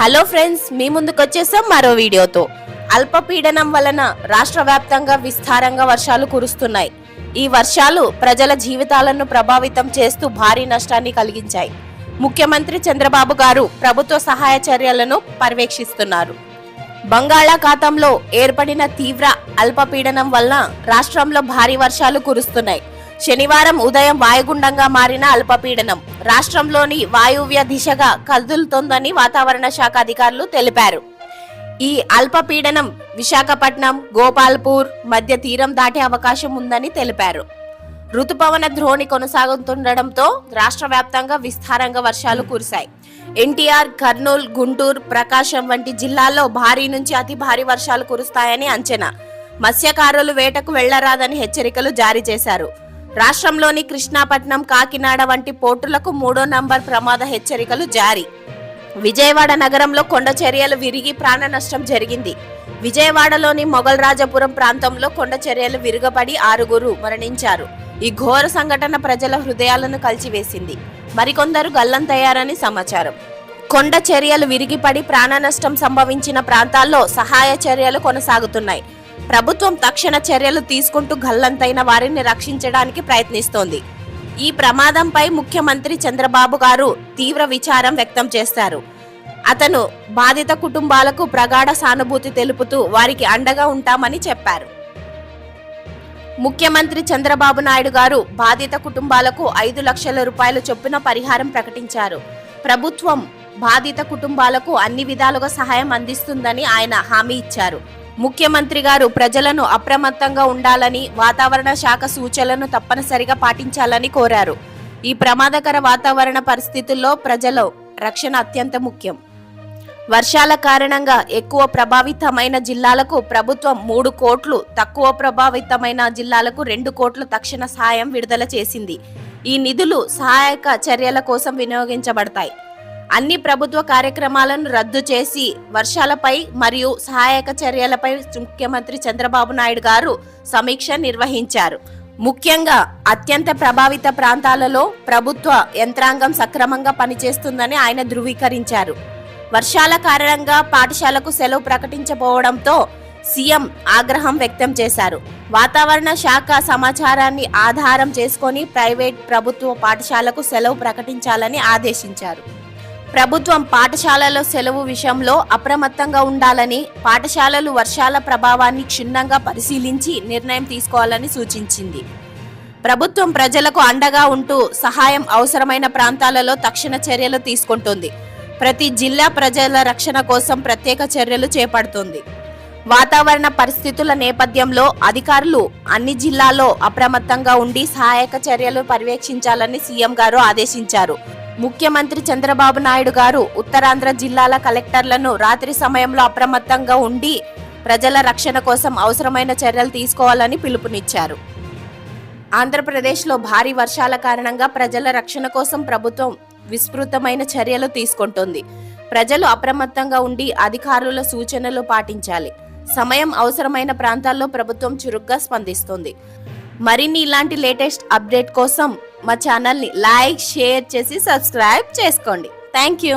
Hello friends మీ ముందుకు వచ్చేసాం మరో వీడియోతో. అల్పపీడనం వలన రాష్ట్ర వ్యాప్తంగా విస్తారంగా వర్షాలు కురుస్తున్నాయి. ఈ వర్షాలు ప్రజల జీవితాలను ప్రభావితం చేస్తూ భారీ నష్టాన్ని కలిగించాయి. ముఖ్యమంత్రి చంద్రబాబు గారు ప్రభుత్వ సహాయ చర్యలను పర్యవేక్షిస్తున్నారు. బంగాళాఖాతంలో ఏర్పడిన తీవ్ర అల్పపీడనం వలన రాష్ట్రంలో భారీ వర్షాలు కురుస్తున్నాయి. శనివారం ఉదయం వాయుగుండంగా మారిన అల్పపీడనం. రాష్ట్రంలోని వాయువ్య దిశగా కదులుతోందని వాతావరణ శాఖ అధికారులు తెలిపారు. ఈ అల్పపీడనం విశాఖపట్నం గోపాల్పూర్ మధ్య తీరం దాటే అవకాశం ఉందని తెలిపారు. రుతుపవన ద్రోణి కొనసాగుతుండటంతో రాష్ట్ర వ్యాప్తంగా విస్తారంగా వర్షాలు కురిశాయి. ఎన్టీఆర్ కర్నూలు గుంటూరు ప్రకాశం వంటి జిల్లాల్లో భారీ నుంచి అతి భారీ వర్షాలు కురుస్తాయని అంచనా. మత్స్యకారులు వేటకు వెళ్ళరాదని హెచ్చరికలు జారీ చేశారు. రాష్ట్రంలోని కృష్ణాపట్నం కాకినాడ వంటి పోర్టులకు మూడో నంబర్ ప్రమాద హెచ్చరికలు జారీ. విజయవాడ నగరంలో కొండ చర్యలు విరిగి ప్రాణ నష్టం జరిగింది. విజయవాడలోని మొగల్రాజపురం ప్రాంతంలో కొండ చర్యలు విరుగపడి ఆరుగురు మరణించారు. ఈ ఘోర సంఘటన ప్రజల హృదయాలను కలిచివేసింది. మరికొందరు గల్లంతయ్యారని సమాచారం. కొండ చర్యలు విరిగిపడి ప్రాణ నష్టం సంభవించిన ప్రాంతాల్లో సహాయ చర్యలు కొనసాగుతున్నాయి. ప్రభుత్వం తక్షణ చర్యలు తీసుకుంటూ గల్లంతైన వారిని రక్షించడానికి ప్రయత్నిస్తోంది. ఈ ప్రమాదంపై ముఖ్యమంత్రి చంద్రబాబు గారు తీవ్ర విచారం వ్యక్తం చేస్తారు. అతను బాధిత కుటుంబాలకు ప్రగాఢ సానుభూతి తెలుపుతూ వారికి అండగా ఉంటామని చెప్పారు. ముఖ్యమంత్రి చంద్రబాబు నాయుడు గారు బాధిత కుటుంబాలకు ఐదు లక్షల రూపాయలు చొప్పున పరిహారం ప్రకటించారు. ప్రభుత్వం బాధిత కుటుంబాలకు అన్ని విధాలుగా సహాయం అందిస్తుందని ఆయన హామీ ఇచ్చారు. ముఖ్యమంత్రి గారు ప్రజలను అప్రమత్తంగా ఉండాలని వాతావరణ శాఖ సూచనలను తప్పనిసరిగా పాటించాలని కోరారు. ఈ ప్రమాదకర వాతావరణ పరిస్థితుల్లో ప్రజల రక్షణ అత్యంత ముఖ్యం. వర్షాల కారణంగా ఎక్కువ ప్రభావితమైన జిల్లాలకు ప్రభుత్వం మూడు కోట్లు తక్కువ ప్రభావితమైన జిల్లాలకు రెండు కోట్లు తక్షణ సహాయం విడుదల చేసింది. ఈ నిధులు సహాయక చర్యల కోసం వినియోగించబడతాయి. అన్ని ప్రభుత్వ కార్యక్రమాలను రద్దు చేసి వర్షాలపై మరియు సహాయక చర్యలపై ముఖ్యమంత్రి చంద్రబాబు నాయుడు గారు సమీక్ష నిర్వహించారు. ముఖ్యంగా అత్యంత ప్రభావిత ప్రాంతాలలో ప్రభుత్వ యంత్రాంగం సక్రమంగా పనిచేస్తుందని ఆయన ధృవీకరించారు. వర్షాల కారణంగా పాఠశాలకు సెలవు ప్రకటించబోవడంతో సీఎం ఆగ్రహం వ్యక్తం చేశారు. వాతావరణ శాఖ సమాచారాన్ని ఆధారం చేసుకొని ప్రైవేట్ ప్రభుత్వ పాఠశాలకు సెలవు ప్రకటించాలని ఆదేశించారు. ప్రభుత్వం పాఠశాలలో సెలవు విషయంలో అప్రమత్తంగా ఉండాలని పాఠశాలలు వర్షాల ప్రభావాన్ని క్షుణ్ణంగా పరిశీలించి నిర్ణయం తీసుకోవాలని సూచించింది. ప్రభుత్వం ప్రజలకు అండగా ఉంటూ సహాయం అవసరమైన ప్రాంతాలలో తక్షణ చర్యలు తీసుకుంటుంది. ప్రతి జిల్లా ప్రజల రక్షణ కోసం ప్రత్యేక చర్యలు చేపడుతుంది. వాతావరణ పరిస్థితుల నేపథ్యంలో అధికారులు అన్ని జిల్లాల్లో అప్రమత్తంగా ఉండి సహాయక చర్యలు పర్యవేక్షించాలని సీఎం గారు ఆదేశించారు. ముఖ్యమంత్రి చంద్రబాబు నాయుడు గారు ఉత్తరాంధ్ర జిల్లాల కలెక్టర్లను రాత్రి సమయంలో అప్రమత్తంగా ఉండి ప్రజల రక్షణ కోసం అవసరమైన చర్యలు తీసుకోవాలని పిలుపునిచ్చారు. ఆంధ్రప్రదేశ్లో భారీ వర్షాల కారణంగా ప్రజల రక్షణ కోసం ప్రభుత్వం విస్తృతమైన చర్యలు తీసుకుంటుంది. ప్రజలు అప్రమత్తంగా ఉండి అధికారుల సూచనలు పాటించాలి. సమయం అవసరమైన ప్రాంతాల్లో ప్రభుత్వం చురుగ్గా స్పందిస్తుంది. మరిన్ని ఇలాంటి లేటెస్ట్ అప్డేట్ కోసం మా ఛానల్ని లైక్ షేర్ చేసి సబ్స్క్రైబ్ చేసుకోండి. Thank you